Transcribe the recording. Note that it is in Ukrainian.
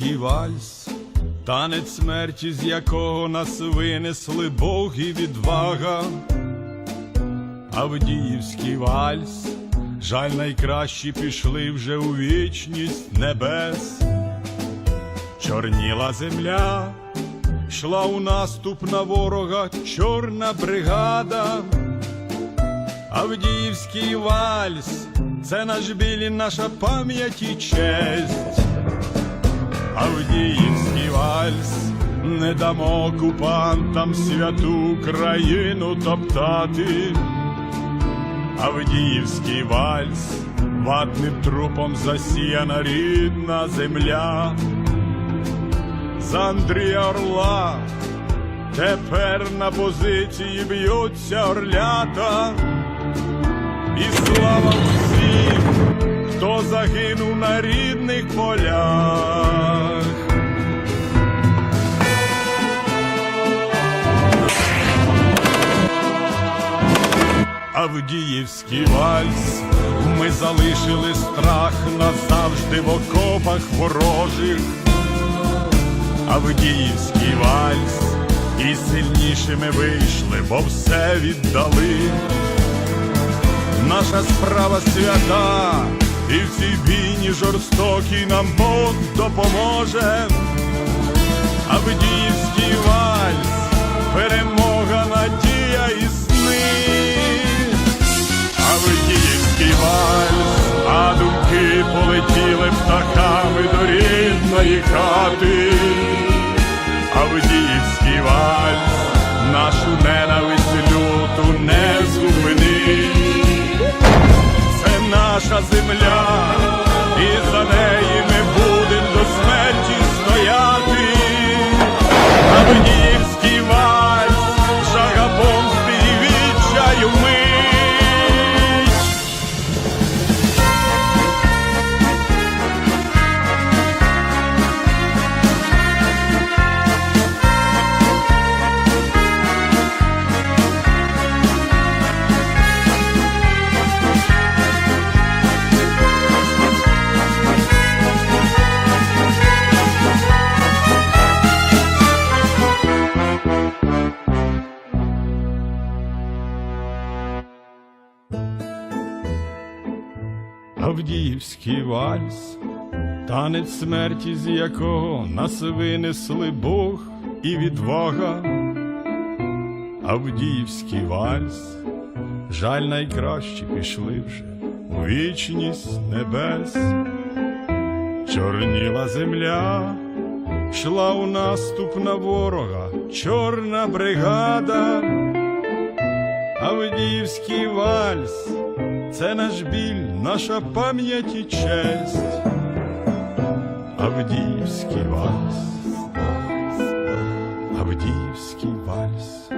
Авдіївський вальс, танець смерті, з якого нас винесли Бог і відвага. Авдіївський вальс, жаль, найкращі пішли вже у вічність небес. Чорніла земля, йшла у наступ на ворога чорна бригада. Авдіївський вальс, це наш біль наша пам'ять і честь. Авдіївський вальс, не дамо окупантам святу країну топтати. Авдіївський вальс, ватним трупом засіяна рідна земля. За Андрія Орла тепер на позиції б'ються орлята. І слава всім, хто загинув на рідних полях. Авдіївський вальс, ми залишили страх назавжди в окопах ворожих. Авдіївський вальс, і сильнішими вийшли, бо все віддали. Наша справа свята, і в цій війні жорстокій нам Бог допоможе. Авдіївський вальс, перемога, полетіли птахами до рідної хати. Авдіївський вальс, нашу ненависть люту не зупинить. Це наша земля, Авдіївський вальс, танець смерті, з якого нас винесли Бог і відвага. Авдіївський вальс, жаль, найкращі пішли вже у вічність небес. Чорніла земля, йшла у наступ на ворога, чорна бригада. Авдіївський вальс, це наш біль, наша пам'ять і честь, Авдіївський вальс, Авдіївський вальс.